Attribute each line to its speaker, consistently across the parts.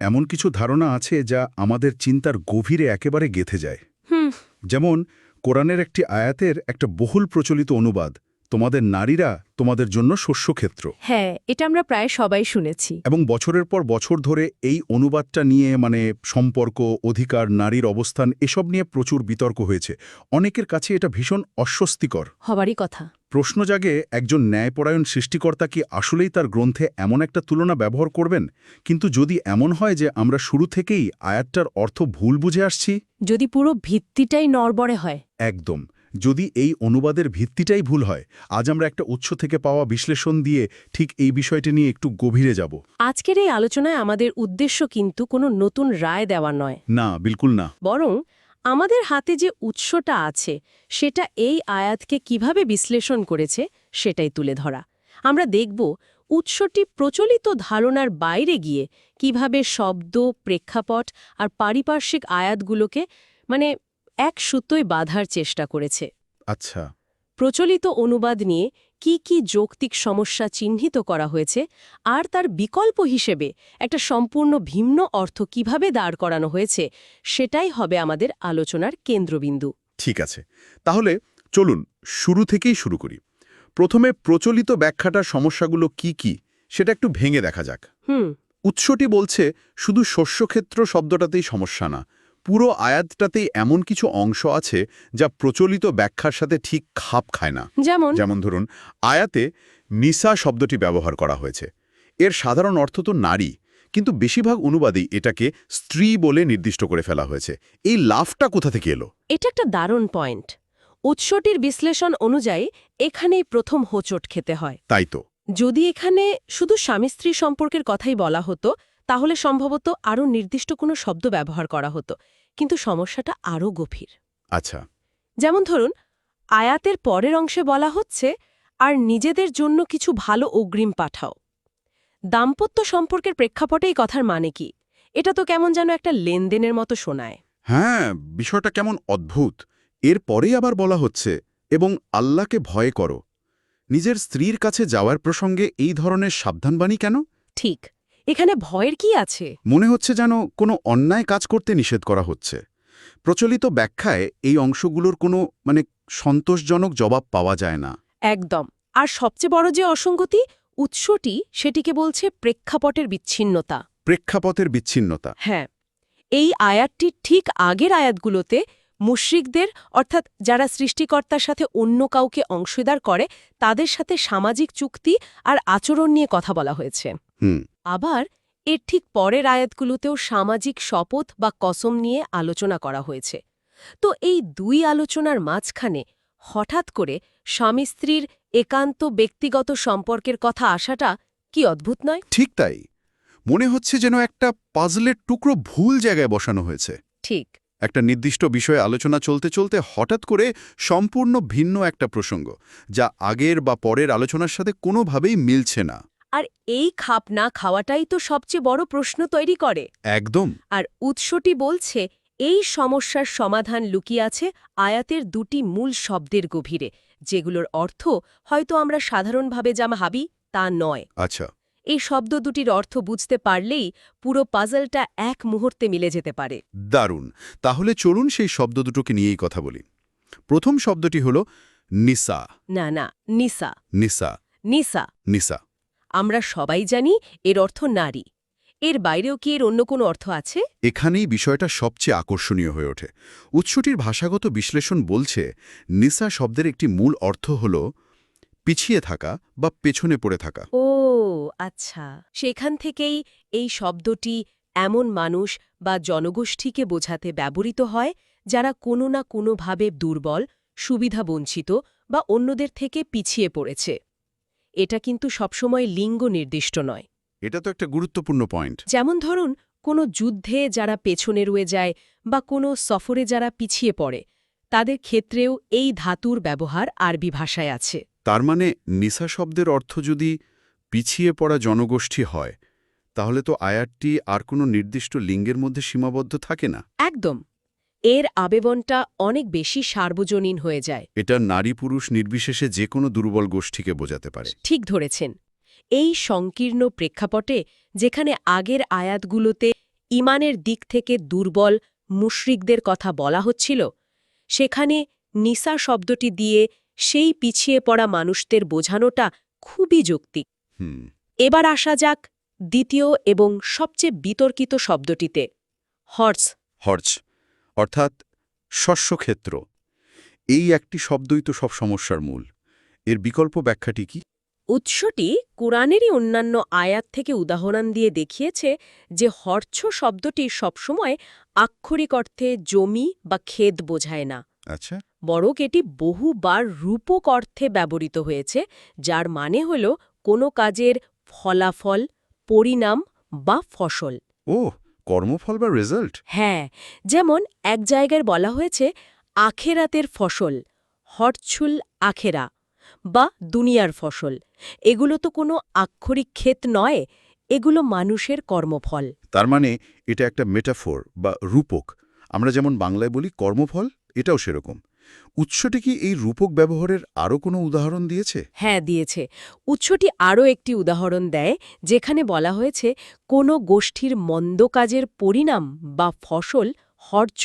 Speaker 1: এমন কিছু ধারণা আছে যা আমাদের চিন্তার গভীরে একেবারে গেথে যায়। যেমন কোরআনের একটি আয়াতের একটা বহুল প্রচলিত অনুবাদ তোমাদের নারীরা তোমাদের জন্য শস্যক্ষেত্র।
Speaker 2: হ্যাঁ এটা আমরা প্রায় সবাই শুনেছি।
Speaker 1: এবং বছরের পর বছর ধরে এই অনুবাদটা নিয়ে মানে সম্পর্ক অধিকার নারীর অবস্থান এসব নিয়ে প্রচুর বিতর্ক হয়েছে। অনেকের কাছে এটা ভীষণ অস্বস্তিকর।
Speaker 2: হবারই কথা।
Speaker 1: প্রশ্ন জাগে একজন ন্যায়পরায়ণ সৃষ্টিকর্তা কি আসলেই তার গ্রন্থে এমন একটা তুলনা ব্যবহার করবেন? কিন্তু যদি এমন হয় যে আমরা শুরু থেকেই আয়াতটার অর্থ ভুল বুঝে আসছি?
Speaker 2: যদি পুরো ভিত্তিটাই নড়বড়ে হয়।
Speaker 1: একদম। যদি এই অনুবাদের ভিত্তিটাই ভুল হয় আজ আমরা একটা উৎস থেকে পাওয়া বিশ্লেষণ দিয়ে ঠিক এই বিষয়টি নিয়ে একটু গভীরে যাব।
Speaker 2: আজকের এই আলোচনায় আমাদের উদ্দেশ্য কিন্তু কোনো নতুন রায় দেওয়া নয়।
Speaker 1: না বিলকুল না।
Speaker 2: বরং আমাদের হাতে যে উৎসটা আছে সেটা এই আয়াতকে কীভাবে বিশ্লেষণ করেছে সেটাই তুলে ধরা। আমরা দেখব উৎসটি প্রচলিত ধারণার বাইরে গিয়ে কীভাবে শব্দ প্রেক্ষাপট আর পারিপার্শ্বিক আয়াতগুলোকে মানে এক সুতোয় বাঁধার চেষ্টা করেছে।
Speaker 1: আচ্ছা।
Speaker 2: প্রচলিত অনুবাদ নিয়ে কি কি যৌক্তিক সমস্যা চিহ্নিত করা হয়েছে আর তার বিকল্প হিসেবে একটা সম্পূর্ণ ভিন্ন অর্থ কীভাবে দাঁড় করানো হয়েছে সেটাই হবে আমাদের আলোচনার কেন্দ্রবিন্দু।
Speaker 1: ঠিক আছে। তাহলে চলুন শুরু থেকেই শুরু করি। প্রথমে প্রচলিত ব্যাখ্যাটার সমস্যাগুলো কি কি সেটা একটু ভেঙে দেখা যাক।
Speaker 2: হুম।
Speaker 1: উৎসটি বলছে শুধু শস্যক্ষেত্র শব্দটাতেই সমস্যা না পুরো আয়াতটাতেই এমন কিছু অংশ আছে যা প্রচলিত ব্যাখ্যার সাথে ঠিক খাপ খায় না।
Speaker 2: যেমন?
Speaker 1: যেমন ধরুন আয়াতে নিসা শব্দটি ব্যবহার করা হয়েছে। এর সাধারণ অর্থ তো নারী কিন্তু বেশিরভাগ অনুবাদেই এটাকে স্ত্রী বলে নির্দিষ্ট করে ফেলা হয়েছে। এই লাভটা কোথা থেকে এলো?
Speaker 2: এটা একটা দারুণ পয়েন্ট। উৎসটির বিশ্লেষণ অনুযায়ী এখানেই প্রথম হোঁচট খেতে হয়।
Speaker 1: তাই তো।
Speaker 2: যদি এখানে শুধু স্বামী স্ত্রী সম্পর্কের কথাই বলা হতো তাহলে সম্ভবত আরও নির্দিষ্ট কোনো শব্দ ব্যবহার করা হতো কিন্তু সমস্যাটা আরও গভীর।
Speaker 1: আচ্ছা।
Speaker 2: যেমন ধরুন আয়াতের পরের অংশে বলা হচ্ছে আর নিজেদের জন্য কিছু ভালো অগ্রিম পাঠাও। দাম্পত্য সম্পর্কের প্রেক্ষাপটেই কথার মানে কি? এটা তো কেমন যেন একটা লেনদেনের মতো শোনায়।
Speaker 1: হ্যাঁ বিষয়টা কেমন অদ্ভুত। এর পরেই আবার বলা হচ্ছে এবং আল্লাহকে ভয় করো। নিজের স্ত্রীর কাছে যাওয়ার প্রসঙ্গে এই ধরনের সাবধানবাণী কেন?
Speaker 2: ঠিক। এখানে ভয়ের কি আছে?
Speaker 1: মনে হচ্ছে যেন কোনো অন্যায় কাজ করতে নিষেধ করা হচ্ছে। প্রচলিত ব্যাখ্যায় এই অংশগুলোর কোনো মানে সন্তোষজনক জবাব পাওয়া যায় না।
Speaker 2: একদম। আর সবচেয়ে বড় যে অসঙ্গতি উৎসটি সেটিকে বলছে প্রেক্ষাপটের বিচ্ছিন্নতা।
Speaker 1: প্রেক্ষাপটের বিচ্ছিন্নতা।
Speaker 2: হ্যাঁ। এই আয়াতটির ঠিক আগের আয়াতগুলোতে মুশ্রিকদের অর্থাৎ যারা সৃষ্টিকর্তার সাথে অন্য কাউকে অংশীদার করে তাদের সাথে সামাজিক চুক্তি আর আচরণ নিয়ে কথা বলা হয়েছে।
Speaker 1: হুম।
Speaker 2: আবার এর ঠিক পরের আয়াতগুলোতেও সামাজিক শপথ বা কসম নিয়ে আলোচনা করা হয়েছে। তো এই দুই আলোচনার মাঝখানে হঠাৎ করে স্বামী স্ত্রীর একান্ত ব্যক্তিগত সম্পর্কের কথা আসাটা কি অদ্ভুত নয়?
Speaker 1: ঠিক তাই। মনে হচ্ছে যেন একটা পাজলের টুকরো ভুল জায়গায় বসানো হয়েছে।
Speaker 2: ঠিক।
Speaker 1: একটা নির্দিষ্ট বিষয়ে আলোচনা চলতে চলতে হঠাৎ করে সম্পূর্ণ ভিন্ন একটা প্রসঙ্গ যা আগের বা পরের আলোচনার সাথে কোনোভাবেই মিলছে না।
Speaker 2: আর এই খাপ না খাওয়াটাই তো সবচেয়ে বড় প্রশ্ন তৈরি করে।
Speaker 1: একদম।
Speaker 2: আর উৎসটি বলছে এই সমস্যার সমাধান লুকিয়ে আছে আয়াতের দুটি মূল শব্দের গভীরে যেগুলোর অর্থ হয়তো আমরা সাধারণভাবে যা ভাবি তা নয়।
Speaker 1: আচ্ছা।
Speaker 2: এই শব্দ দুটির অর্থ বুঝতে পারলেই পুরো পাজলটা এক মুহূর্তে মিলে যেতে পারে।
Speaker 1: দারুণ। তাহলে চলুন সেই শব্দ দুটোকে নিয়েই কথা বলি। প্রথম শব্দটি হল নিসা।
Speaker 2: না না নিসা।
Speaker 1: নিসা।
Speaker 2: নিসা।
Speaker 1: নিসা।
Speaker 2: আমরা সবাই জানি এর অর্থ নারী। এর বাইরেও কি এর অন্য কোনো অর্থ আছে?
Speaker 1: এখানেই বিষয়টা সবচেয়ে আকর্ষণীয় হয়ে ওঠে। উৎসটির ভাষাগত বিশ্লেষণ বলছে নিসা শব্দের একটি মূল অর্থ হল পিছিয়ে থাকা বা পেছনে পড়ে থাকা।
Speaker 2: ও আচ্ছা। সেখান থেকেই এই শব্দটি এমন মানুষ বা জনগোষ্ঠীকে বোঝাতে ব্যবহৃত হয় যারা কোনো না কোনোভাবে দুর্বল সুবিধাবঞ্চিত বা অন্যদের থেকে পিছিয়ে পড়েছে। এটা কিন্তু সবসময় লিঙ্গ নির্দিষ্ট নয়।
Speaker 1: এটা তো একটা গুরুত্বপূর্ণ পয়েন্ট
Speaker 2: যেমন ধরুন কোনো যুদ্ধে যারা পেছনে রয়ে যায় বা কোনো সফরে যারা পিছিয়ে পড়ে তাদের ক্ষেত্রেও এই ধাতুর ব্যবহার আরবি ভাষায় আছে।
Speaker 1: তার মানে নিসা শব্দের অর্থ যদি পিছিয়ে পড়া জনগোষ্ঠী হয় তাহলে তো আয়াতটি আর কোনো নির্দিষ্ট লিঙ্গের মধ্যে সীমাবদ্ধ থাকে না।
Speaker 2: একদম। এর আবেবনটা অনেক বেশি সার্বজনীন হয়ে যায়।
Speaker 1: এটা নারী পুরুষ নির্বিশেষে যে কোনো দুর্বল গোষ্ঠীকে বোঝাতে পারে।
Speaker 2: ঠিক ধরেছেন। এই সংকীর্ণ প্রেক্ষাপটে যেখানে আগের আয়াতগুলোতে ইমানের দিক থেকে দুর্বল মুশরিকদের কথা বলা হচ্ছিল সেখানে নিসা শব্দটি দিয়ে সেই পিছিয়ে পড়া মানুষদের বোঝানোটা খুবই যৌক্তিক। এবার আসা যাক দ্বিতীয় এবং সবচেয়ে বিতর্কিত শব্দটিতে হর্স।
Speaker 1: হর্জ অর্থাৎ শস্যক্ষেত্র। এই একটি শব্দই তো সব সমস্যার মূল। এর বিকল্প ব্যাখ্যাটি কি?
Speaker 2: উৎসটি কোরআনেরই অন্যান্য আয়াত থেকে উদাহরণ দিয়ে দেখিয়েছে যে হর্ষ শব্দটি সবসময় আক্ষরিক অর্থে জমি বা ক্ষেত বোঝায় না।
Speaker 1: আচ্ছা।
Speaker 2: বরং এটি বহুবার রূপক অর্থে ব্যবহৃত হয়েছে যার মানে হল কোনো কাজের ফলাফল পরিণাম বা ফসল।
Speaker 1: ও কর্মফল বা রেজাল্ট
Speaker 2: হ্যাঁ যেমন এক জায়গায় বলা হয়েছে আখেরাতের ফসল হটছুল আখেরা বা দুনিয়ার ফসল। এগুলো তো কোনো আক্ষরিক ক্ষেত নয় এগুলো মানুষের কর্মফল।
Speaker 1: তার মানে এটা একটা মেটাফোর বা রূপক। আমরা যেমন বাংলায় বলি কর্মফল এটাও সেরকম। উৎসটি কি এই রূপক ব্যবহারের আরও কোনো উদাহরণ দিয়েছে?
Speaker 2: হ্যাঁ দিয়েছে। উৎসটি আরও একটি উদাহরণ দেয় যেখানে বলা হয়েছে কোনো গোষ্ঠীর মন্দ কাজের পরিণাম বা ফসল হর্ছ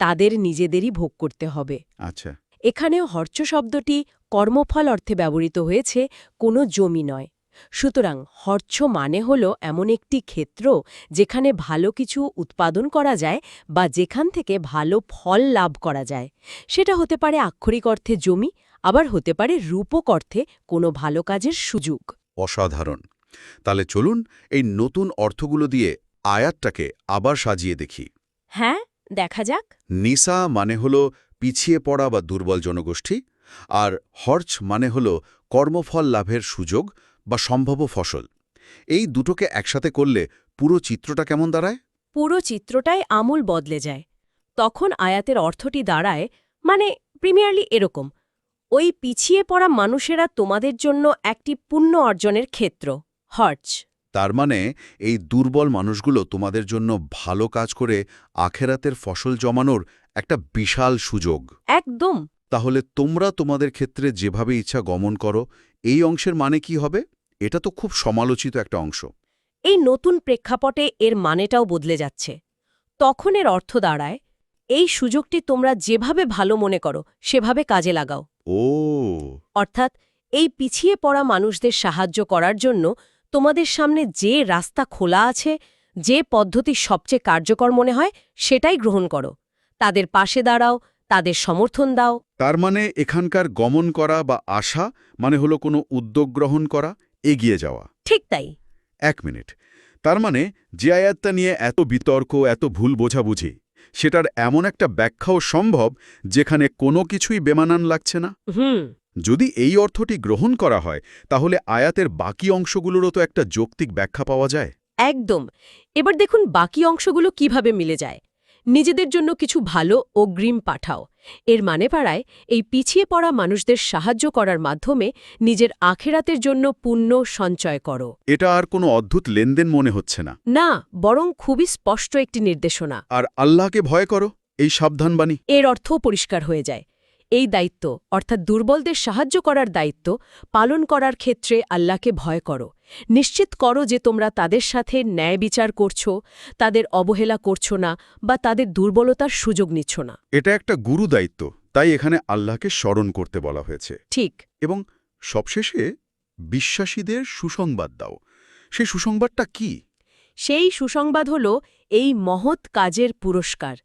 Speaker 2: তাদের নিজেদেরই ভোগ করতে হবে।
Speaker 1: আচ্ছা।
Speaker 2: এখানেও হর্ষ শব্দটি কর্মফল অর্থে ব্যবহৃত হয়েছে কোনো জমি নয়। সুতরাং হর্ষ মানে হল এমন একটি ক্ষেত্র যেখানে ভালো কিছু উৎপাদন করা যায় বা যেখান থেকে ভালো ফল লাভ করা যায়। সেটা হতে পারে আক্ষরিক অর্থে জমি আবার হতে পারে রূপক অর্থে কোনো ভালো কাজের সুযোগ।
Speaker 1: অসাধারণ। তাহলে চলুন এই নতুন অর্থগুলো দিয়ে আয়াতটাকে আবার সাজিয়ে দেখি।
Speaker 2: হ্যাঁ দেখা যাক।
Speaker 1: নিসা মানে হল পিছিয়ে পড়া বা দুর্বল জনগোষ্ঠী আর হর্চ মানে হল কর্মফল লাভের সুযোগ বা সম্ভাব্য ফসল। এই দুটোকে একসাথে করলে পুরো চিত্রটা কেমন দাঁড়ায়?
Speaker 2: পুরো চিত্রটাই আমূল বদলে যায়। তখন আয়াতের অর্থটি দাঁড়ায় মানে প্রিমিয়ারলি এরকম ওই পিছিয়ে পড়া মানুষেরা তোমাদের জন্য একটি পুণ্য অর্জনের ক্ষেত্র হর্চ।
Speaker 1: তার মানে এই দুর্বল মানুষগুলো তোমাদের জন্য ভালো কাজ করে আখেরাতের ফসল জমানোর একটা বিশাল সুযোগ।
Speaker 2: একদম।
Speaker 1: তাহলে তোমরা তোমাদের ক্ষেত্রে যেভাবে ইচ্ছা গমন করো এই অংশের মানে কি হবে? এটা তো খুব সমালোচিত একটা অংশ।
Speaker 2: এই নতুন প্রেক্ষাপটে এর মানেটাও বদলে যাচ্ছে। তখন এর অর্থ দাঁড়ায় এই সুযোগটি তোমরা যেভাবে ভালো মনে করো সেভাবে কাজে লাগাও।
Speaker 1: ও।
Speaker 2: অর্থাৎ এই পিছিয়ে পড়া মানুষদের সাহায্য করার জন্য তোমাদের সামনে যে রাস্তা খোলা আছে যে পদ্ধতি সবচেয়ে কার্যকর মনে হয় সেটাই গ্রহণ করো। তাদের পাশে দাঁড়াও তাদের সমর্থন দাও।
Speaker 1: তার মানে এখানকার গমন করা বা আশা মানে হলো কোনো উদ্যোগ গ্রহণ করা? এগিয়ে যাওয়া।
Speaker 2: ঠিক তাই।
Speaker 1: এক মিনিট। তার মানে যে আয়াতটা নিয়ে এত বিতর্ক এত ভুল বোঝাবুঝি সেটার এমন একটা ব্যাখ্যাও সম্ভব যেখানে কোনো কিছুই বেমানান লাগছে না? যদি এই অর্থটি গ্রহণ করা হয় তাহলে আয়াতের বাকি অংশগুলোরও তো একটা যৌক্তিক ব্যাখ্যা পাওয়া যায়।
Speaker 2: একদম। এবার দেখুন বাকি অংশগুলো কীভাবে মিলে যায়। নিজেদের জন্য কিছু ভালো অগ্রিম পাঠাও। এর মানে পাড়ায় এই পিছিয়ে পড়া মানুষদের সাহায্য করার মাধ্যমে নিজের আখেরাতের জন্য পুণ্য সঞ্চয় করো।
Speaker 1: এটা আর কোনো অদ্ভুত লেনদেন মনে হচ্ছে না।
Speaker 2: না বরং খুবই স্পষ্ট একটি নির্দেশনা।
Speaker 1: আর আল্লাহকে ভয় করো এই সাবধানবাণী।
Speaker 2: এর অর্থও পরিষ্কার হয়ে যায়। এই দায়িত্ব অর্থাৎ দুর্বলদের সাহায্য করার দায়িত্ব পালন করার ক্ষেত্রে আল্লাহকে ভয় করো। নিশ্চিত করো যে তোমরা তাদের সাথে ন্যায় বিচার করছ তাদের অবহেলা করছ না বা তাদের দুর্বলতার সুযোগ নিচ্ছ না।
Speaker 1: এটা একটা গুরু দায়িত্ব তাই এখানে আল্লাহকে স্মরণ করতে বলা হয়েছে।
Speaker 2: ঠিক।
Speaker 1: এবং সবশেষে বিশ্বাসীদের সুসংবাদ দাও। সেই সুসংবাদটা কি?
Speaker 2: সেই সুসংবাদ হল এই মহৎ কাজের পুরস্কার।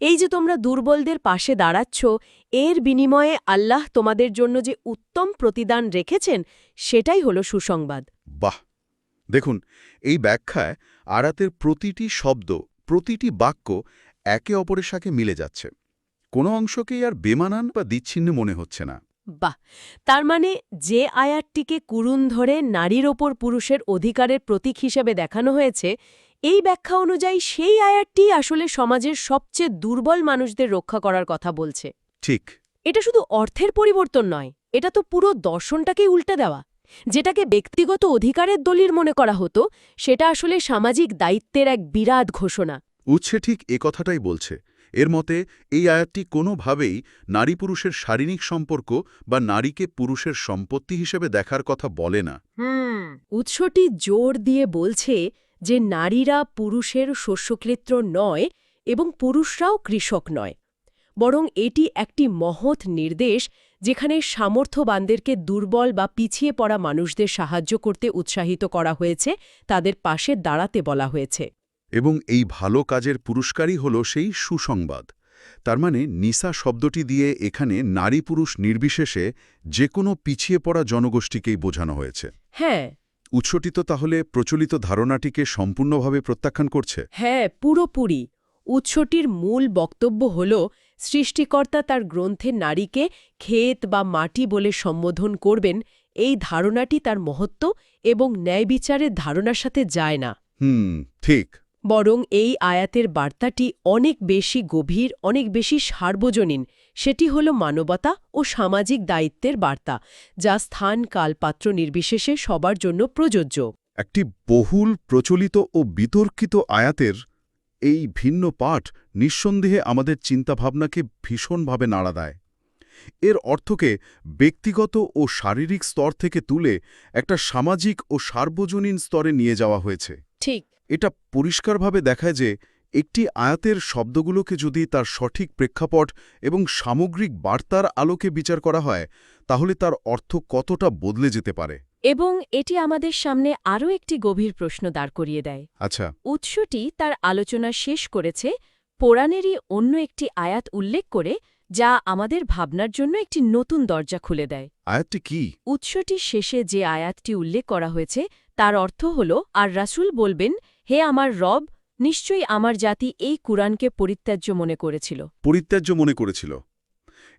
Speaker 2: এই যে তোমরা দুর্বলদের পাশে দাঁড়াচ্ছ এর বিনিময়ে আল্লাহ তোমাদের জন্য যে উত্তম প্রতিদান রেখেছেন সেটাই হল সুসংবাদ।
Speaker 1: বাহ! দেখুন এই ব্যাখ্যায় আরাতের প্রতিটি শব্দ প্রতিটি বাক্য একে অপরের সাথে মিলে যাচ্ছে। কোনো অংশকেই আর বেমানান বা দিচ্ছিন্ন মনে হচ্ছে না।
Speaker 2: বাহ! তার মানে যে আয়াতটিকে কুরুন ধরে নারীর ওপর পুরুষের অধিকারের প্রতীক হিসেবে দেখানো হয়েছে এই ব্যাখ্যা অনুযায়ী সেই আয়াতটি আসলে সমাজের সবচেয়ে দুর্বল মানুষদের রক্ষা করার কথা বলছে।
Speaker 1: ঠিক।
Speaker 2: এটা শুধু অর্থের পরিবর্তন নয় এটা তো পুরো দর্শনটাকেই উল্টে দেওয়া। যেটাকে ব্যক্তিগত অধিকারের দলিল মনে করা হতো সেটা আসলে সামাজিক দায়িত্বের এক বিরাট ঘোষণা।
Speaker 1: উৎসে ঠিক এ কথাটাই বলছে। এর মতে এই আয়াতটি কোনোভাবেই নারী পুরুষের শারীরিক সম্পর্ক বা নারীকে পুরুষের সম্পত্তি হিসেবে দেখার কথা বলে না।
Speaker 2: হুম উৎসটি জোর দিয়ে বলছে যে নারীরা পুরুষের শস্যক্ষেত্র নয় এবং পুরুষরাও কৃষক নয়। বরং এটি একটি মহৎ নির্দেশ যেখানে সামর্থ্যবানদেরকে দুর্বল বা পিছিয়ে পড়া মানুষদের সাহায্য করতে উৎসাহিত করা হয়েছে তাদের পাশে দাঁড়াতে বলা হয়েছে।
Speaker 1: এবং এই ভালো কাজের পুরস্কারই হল সেই সুসংবাদ। তার মানে নিসা শব্দটি দিয়ে এখানে নারী পুরুষ নির্বিশেষে যে কোনো পিছিয়ে পড়া জনগোষ্ঠীকেই বোঝানো হয়েছে।
Speaker 2: হ্যাঁ
Speaker 1: উৎসটি তো তাহলে প্রচলিত ধারণাটিকে সম্পূর্ণভাবে প্রত্যাখ্যান করছে?
Speaker 2: হ্যাঁ পুরোপুরি। উৎসটির মূল বক্তব্য হল সৃষ্টিকর্তা তার গ্রন্থে নারীকে ক্ষেত বা মাটি বলে সম্বোধন করবেন এই ধারণাটি তার মহত্ব এবং ন্যায়বিচারের ধারণার সাথে যায় না।
Speaker 1: হুম ঠিক।
Speaker 2: বরং এই আয়াতের বার্তাটি অনেক বেশি গভীর অনেক বেশি সার্বজনীন। সেটি হল মানবতা ও সামাজিক দায়িত্বের বার্তা যা স্থান কাল পাত্র নির্বিশেষে সবার জন্য প্রযোজ্য।
Speaker 1: একটি বহুল প্রচলিত ও বিতর্কিত আয়াতের এই ভিন্ন পাঠ নিঃসন্দেহে আমাদের চিন্তাভাবনাকে ভীষণভাবে নাড়া দেয়। এর অর্থকে ব্যক্তিগত ও শারীরিক স্তর থেকে তুলে একটা সামাজিক ও সার্বজনীন স্তরে নিয়ে যাওয়া হয়েছে।
Speaker 2: ঠিক।
Speaker 1: এটা পরিষ্কারভাবে দেখায় যে একটি আয়াতের শব্দগুলোকে যদি তার সঠিক প্রেক্ষাপট এবং সামগ্রিক বার্তার আলোকে বিচার করা হয় তাহলে তার অর্থ কতটা বদলে যেতে পারে?
Speaker 2: এবং এটি আমাদের সামনে আরও একটি গভীর প্রশ্ন দাঁড় করিয়ে দেয়।
Speaker 1: আচ্ছা।
Speaker 2: উৎসটি তার আলোচনা শেষ করেছে পোরাণেরই অন্য একটি আয়াত উল্লেখ করে যা আমাদের ভাবনার জন্য একটি নতুন দরজা খুলে দেয়।
Speaker 1: আয়াতটি কি?
Speaker 2: উৎসটি শেষে যে আয়াতটি উল্লেখ করা হয়েছে তার অর্থ হল আর রাসূল বলবেন হে আমার রব নিশ্চয়ই আমার জাতি এই কুরআনকে পরিত্যাজ্য মনে করেছিল।
Speaker 1: পরিত্যাজ্য মনে করেছিল।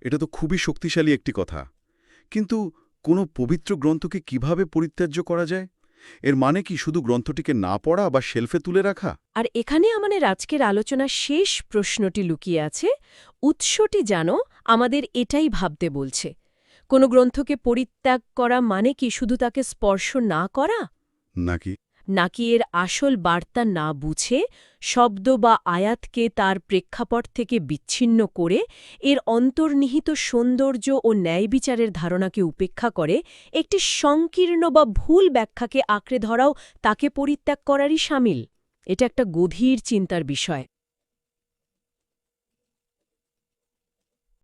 Speaker 1: এটা তো খুবই শক্তিশালী একটি কথা। কিন্তু কোনো পবিত্র গ্রন্থকে কীভাবে পরিত্যাজ্য করা যায়? এর মানে কি শুধু গ্রন্থটিকে না পড়া বা শেলফে তুলে রাখা?
Speaker 2: আর এখানে আমাদের আজকের আলোচনার শেষ প্রশ্নটি লুকিয়ে আছে উৎসটি যেন আমাদের এটাই ভাবতে বলছে। কোনো গ্রন্থকে পরিত্যাগ করা মানে কি শুধু তাকে স্পর্শ না করা?
Speaker 1: নাকি?
Speaker 2: নাকি এর আসল বার্তা না বুঝে, শব্দ বা আয়াতকে তার প্রেক্ষাপট থেকে বিচ্ছিন্ন করে, এর অন্তর্নিহিত সৌন্দর্য ও ন্যায়বিচারের ধারণাকে উপেক্ষা করে, একটি সংকীর্ণ বা ভুল ব্যাখ্যাকে আঁকড়ে ধরাও তাকে পরিত্যাগ করারই সামিল? এটা একটা গভীর চিন্তার বিষয়।